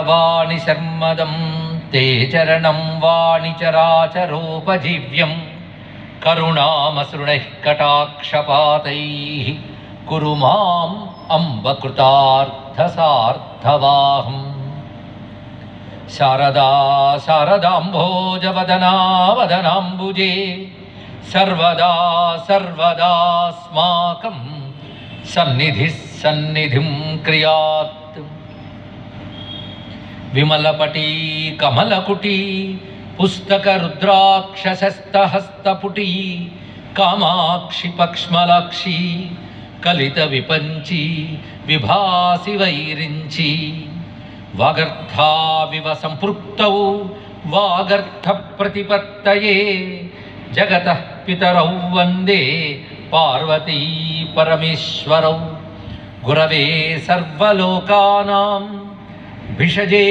వాణి శర్మదం తే చరణం వాణి చరాచరోపజీవ్యం. కరుణామసృణై కటాక్షపాతై. కురు మాం అంబకృతార్థసార్థవాహం. శారదా శారదాంభోజవదనావదనాంబుజే సర్వదా సర్వదాస్మాకం సన్నిధి సన్నిధిం క్రియాత్ విమలపటి కమలకుటి పుస్తక రుద్రాక్షసస్తహస్తపుటి కామాక్షి పక్ష్మలాక్షి కలిత విపంచి విభాసి వైరించి. వాగర్థావివ సంపృక్తౌ వాగర్థ ప్రతిపత్తయే జగత పితరౌ వందే పార్వతీ పరమేశ్వరౌ. గురవే సర్వలోకానాం. భిషజే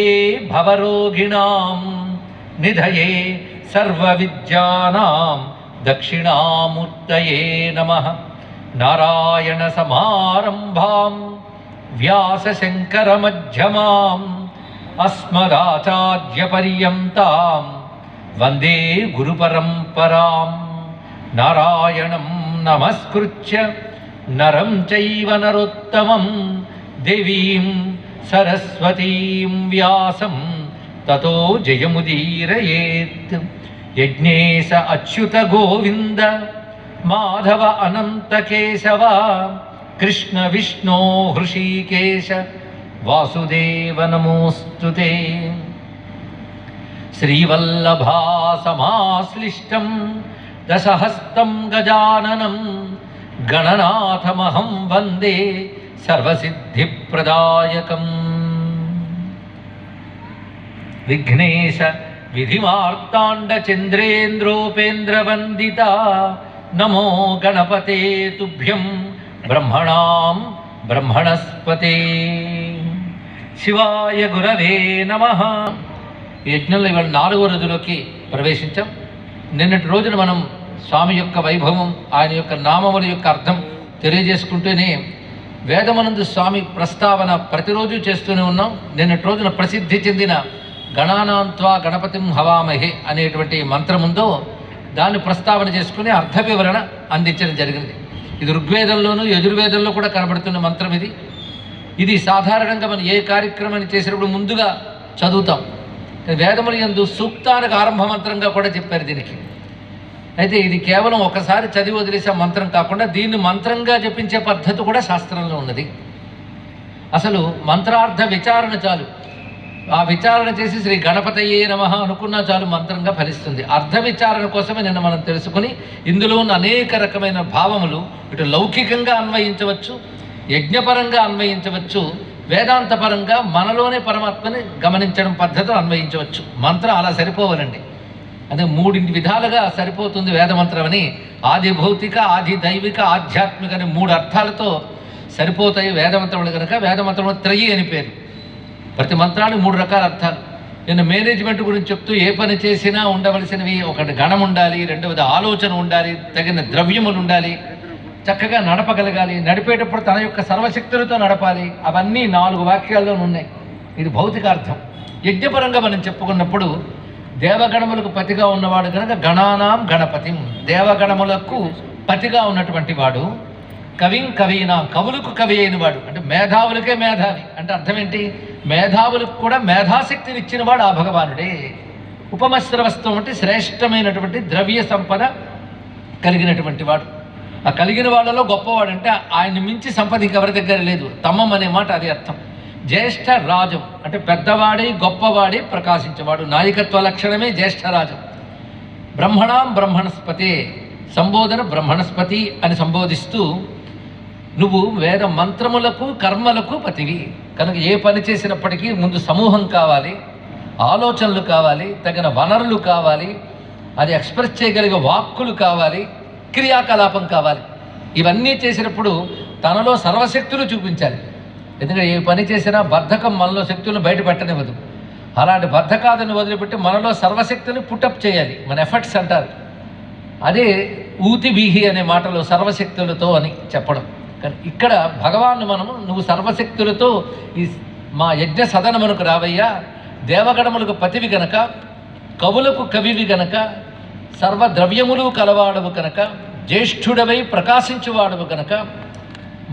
భవరోగిణాం నిధయే సర్వవిద్యానాం దక్షిణామూర్తయే నమః. నారాయణ సమారంభాం వ్యాసశంకరమధ్యమాం అస్మదాచార్యపర్యంతాం వందే గురుపరంపరాం. నారాయణం నమస్కృత్య నరం చైవ నరోత్తమం सरस्वतीं व्यासं ततो जयमुदीरयेत् यज्ञेश अच्युतगोविन्द माधव अनन्तकेशव कृष्णविष्णो हृषीकेश वासुदेव नमोऽस्तु ते श्रीवल्लभासमाश्लिष्टं दशहस्तं गजाननं गणनाथमहं वन्दे సర్వసిద్ధిప్రదాయకం. విఘ్నేశ విధిమార్తాండచంద్రేంద్రోపేంద్రవందిత. నమో గణపతే తుభ్యం బ్రహ్మణాం బ్రహ్మణస్పతే. శివాయ గురవే నమ. యజ్ఞంలో ఇవాళ నాలుగో రోజులోకి ప్రవేశించాం. నిన్నటి రోజున మనం స్వామి యొక్క వైభవం ఆయన యొక్క నామముల యొక్క అర్థం తెలియజేసుకుంటూనే వేదమనందు స్వామి ప్రస్తావన ప్రతిరోజు చేస్తూనే ఉన్నాం. నిన్నటి రోజున ప్రసిద్ధి చెందిన గణానాంత్వా గణపతిం హవామహే అనేటువంటి మంత్రం ఉందో దాన్ని ప్రస్తావన చేసుకుని అర్థ వివరణ అందించడం జరిగింది. ఇది ఋగ్వేదంలోనూ యజుర్వేదంలో కూడా కనబడుతున్న మంత్రం ఇది. ఇది సాధారణంగా మనం ఏ కార్యక్రమాన్ని చేసినప్పుడు ముందుగా చదువుతాం. వేదములు ఎందు సూక్తానికి ఆరంభ మంత్రంగా కూడా చెప్పారు దీనికి. అయితే ఇది కేవలం ఒకసారి చదివి వదిలేసే మంత్రం కాకుండా దీన్ని మంత్రంగా జపించే పద్ధతి కూడా శాస్త్రంలో ఉన్నది. అసలు మంత్రార్థ విచారణ చాలు. ఆ విచారణ చేసి శ్రీ గణపతయే నమ అనుకున్నా చాలు మంత్రంగా ఫలిస్తుంది. అర్థ విచారణ కోసమే నిన్న మనం తెలుసుకుని ఇందులో ఉన్న అనేక రకమైన భావములు ఇటు లౌకికంగా అన్వయించవచ్చు యజ్ఞపరంగా అన్వయించవచ్చు వేదాంతపరంగా మనలోనే పరమాత్మని గమనించడం పద్ధతిలో అన్వయించవచ్చు. మంత్రం అలా సరిపోవాలండి. అదే మూడింటి విధాలుగా సరిపోతుంది వేదమంత్రం అని. ఆది భౌతిక ఆది దైవిక ఆధ్యాత్మిక అనే మూడు అర్థాలతో సరిపోతాయి వేదమంత్రములు కనుక. వేదమంత్రములు త్రయి అని పేరు. ప్రతి మంత్రానికి మూడు రకాల అర్థాలు. నేను మేనేజ్మెంట్ గురించి చెప్తూ ఏ పని చేసినా ఉండవలసినవి ఒకటి గణం ఉండాలి రెండవది ఆలోచన ఉండాలి తగిన ద్రవ్యములు ఉండాలి చక్కగా నడపగలగాలి నడిపేటప్పుడు తన యొక్క సర్వశక్తులతో నడపాలి. అవన్నీ నాలుగు వాక్యాల్లో ఉన్నాయి. ఇది భౌతిక అర్థం. యజ్ఞపరంగా మనం చెప్పుకున్నప్పుడు దేవగణములకు పతిగా ఉన్నవాడు కనుక గణానాం గణపతిం. దేవగణములకు పతిగా ఉన్నటువంటి వాడు కవిం కవీనా కవులకు కవి అయిన వాడు అంటే మేధావులకే మేధావి. అంటే అర్థం ఏంటి మేధావులకు కూడా మేధాశక్తిని ఇచ్చిన వాడు ఆ భగవానుడే. ఉపమశ్రవస్తం అంటే శ్రేష్టమైనటువంటి ద్రవ్య సంపద కలిగినటువంటి వాడు. ఆ కలిగిన వాళ్ళలో గొప్పవాడు అంటే మించి సంపద ఇంకెవరి దగ్గర లేదు. తమ్మం అనే మాట అది అర్థం. జ్యేష్ఠ రాజం అంటే పెద్దవాడి గొప్పవాడి ప్రకాశించేవాడు. నాయకత్వ లక్షణమే జ్యేష్ఠ రాజం. బ్రహ్మణాం బ్రహ్మణస్పతి సంబోధన బ్రహ్మణస్పతి అని సంబోధిస్తూ నువ్వు వేద మంత్రములకు కర్మలకు పతివి. కనుక ఏ పని చేసినప్పటికీ ముందు సమూహం కావాలి ఆలోచనలు కావాలి తగిన వనరులు కావాలి అది ఎక్స్ప్రెస్ చేయగలిగే వాక్కులు కావాలి క్రియాకలాపం కావాలి. ఇవన్నీ చేసినప్పుడు తనలో సర్వశక్తులు చూపించాలి. ఎందుకంటే ఏ పని చేసినా బద్ధకం మనలో శక్తులను బయట పెట్టనివ్వదు. అలాంటి బద్ధకాలను వదిలిపెట్టి మనలో సర్వశక్తిని పుటప్ చేయాలి. మన ఎఫర్ట్స్ అంటారు. అదే ఊతి బీహి అనే మాటలో సర్వశక్తులతో అని చెప్పడం. కానీ ఇక్కడ భగవాన్ మనము నువ్వు సర్వశక్తులతో ఈ మా యజ్ఞ సదనమునకు రావయ్యా. దేవగణములకు పతివి గనక కవులకు కవివి గనక సర్వద్రవ్యములు కలవాడవు కనుక జ్యేష్ఠుడవై ప్రకాశించువాడవు కనుక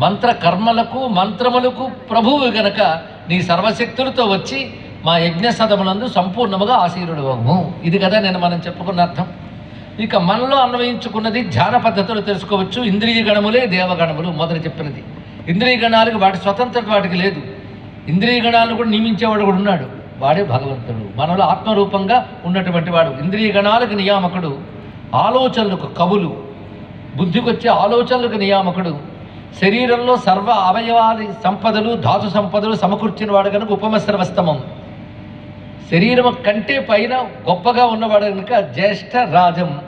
మంత్ర కర్మలకు మంత్రములకు ప్రభువు గనక నీ సర్వశక్తులతో వచ్చి మా యజ్ఞ సదమునందు సంపూర్ణముగా ఆశీరుడు ఇది కదా నేను మనం చెప్పుకున్న అర్థం. ఇక మనలో అన్వయించుకున్నది ధ్యాన పద్ధతులు తెలుసుకోవచ్చు. ఇంద్రియ గణములే దేవగణములు మొదట చెప్పినది. ఇంద్రియ గణాలకు వాటి స్వతంత్రత వాటికి లేదు. ఇంద్రియ గణాలను కూడా నియమించేవాడు కూడా ఉన్నాడు. వాడే భగవంతుడు. మనలో ఆత్మరూపంగా ఉన్నటువంటి వాడు. ఇంద్రియ గణాలకు నియామకుడు. ఆలోచనలకు కవులు. బుద్ధికొచ్చే ఆలోచనలకు నియామకుడు. శరీరంలో సర్వ అవయవాది సంపదలు ధాతు సంపదలు సమకూర్చిన వాడు కనుక ఉపమశ్రవస్తమం శరీరం కంటే పైన గొప్పగా ఉన్నవాడు కనుక జ్యేష్ఠ రాజం.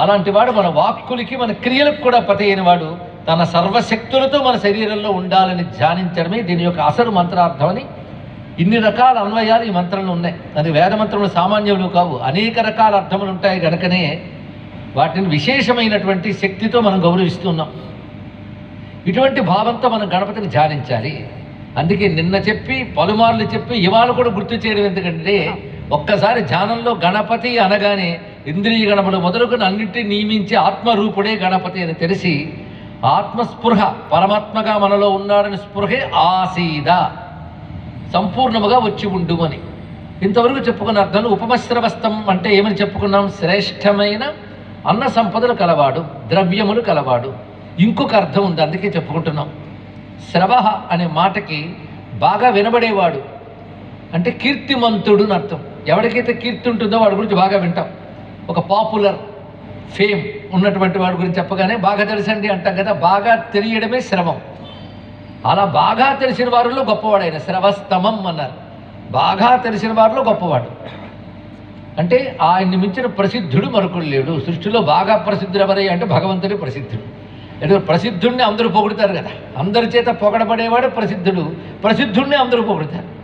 అలాంటి వాడు మన వాక్కులకి మన క్రియలకు కూడా పతి వాడు. తన సర్వశక్తులతో మన శరీరంలో ఉండాలని ధ్యానించడమే దీని యొక్క అసలు మంత్రార్థమని ఇన్ని రకాల అన్వయాలు ఈ మంత్రంలో ఉన్నాయి. అది వేద మంత్రములు సామాన్యములు కావు. అనేక రకాల అర్థములు ఉంటాయి కనుకనే వాటిని విశేషమైనటువంటి శక్తితో మనం గౌరవిస్తున్నాం ఇటువంటి భావంతో మనం గణపతిని ధ్యానించాలి. అందుకే నిన్న చెప్పి పలుమార్లు చెప్పి ఇవాళ కూడా గుర్తు చేయడం ఎందుకంటే ఒక్కసారి ధ్యానంలో గణపతి అనగానే ఇంద్రియ గణములు మొదలుకొని అన్నింటినీ నియమించి ఆత్మరూపుడే గణపతి అని తెలిసి ఆత్మస్పృహ పరమాత్మగా మనలో ఉన్నాడని స్పృహే ఆసీద. సంపూర్ణముగా వచ్చి ఉండు అని. ఇంతవరకు చెప్పుకున్న అర్థాలు ఉపమశ్రవస్తం అంటే ఏమని చెప్పుకున్నాం? శ్రేష్టమైన అన్న సంపదలు కలవాడు ద్రవ్యములు కలవాడు. ఇంకొక అర్థం ఉంది అందుకే చెప్పుకుంటున్నాం. శ్రవ అనే మాటకి బాగా వినబడేవాడు అంటే కీర్తిమంతుడు అని అర్థం. ఎవరికైతే కీర్తి ఉంటుందో వాడి గురించి బాగా వింటాం. ఒక పాపులర్ ఫేమ్ ఉన్నటువంటి వాడి గురించి చెప్పగానే బాగా తెలుసండి అంటాం కదా బాగా తెలియడమే శ్రమం. అలా బాగా తెలిసిన వారిలో గొప్పవాడు ఆయన శ్రవస్తమం అన్నారు. బాగా తెలిసిన వారిలో గొప్పవాడు. అంటే ఆయన్ని మించిన ప్రసిద్ధుడు మరొకడు లేడు. సృష్టిలో బాగా ప్రసిద్ధుడు ఎవరై అంటే భగవంతుడే ప్రసిద్ధుడు. ఎందుకంటే ప్రసిద్ధుడిని అందరూ పొగుడుతారు కదా. అందరి చేత పొగడబడేవాడు ప్రసిద్ధుడు ప్రసిద్ధుడిని అందరూ పొగుడుతారు.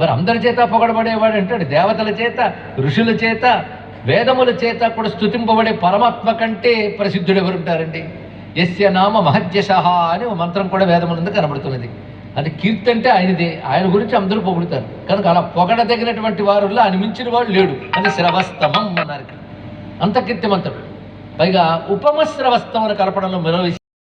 మరి అందరి చేత పొగడబడేవాడు అంటాడు దేవతల చేత ఋషుల చేత వేదముల చేత కూడా స్తుతింపబడే పరమాత్మ కంటే ప్రసిద్ధుడు ఎవరుంటారండి? యస్య నామ మహద్యశః అని మంత్రం కూడా వేదములందు కనబడుతున్నది. అది కీర్తి అంటే ఆయనదే ఆయన గురించి అందరూ పొగుడుతారు. కనుక అలా పొగడదగినటువంటి వారుల్లో అనిమించిన మించిన వాడు లేడు. అని శ్రవస్తమం అన్నారు అంత అంత కీర్తిమంతుడు. పైగా ఉపమ శ్రవస్తం అని కలపడంలో మరో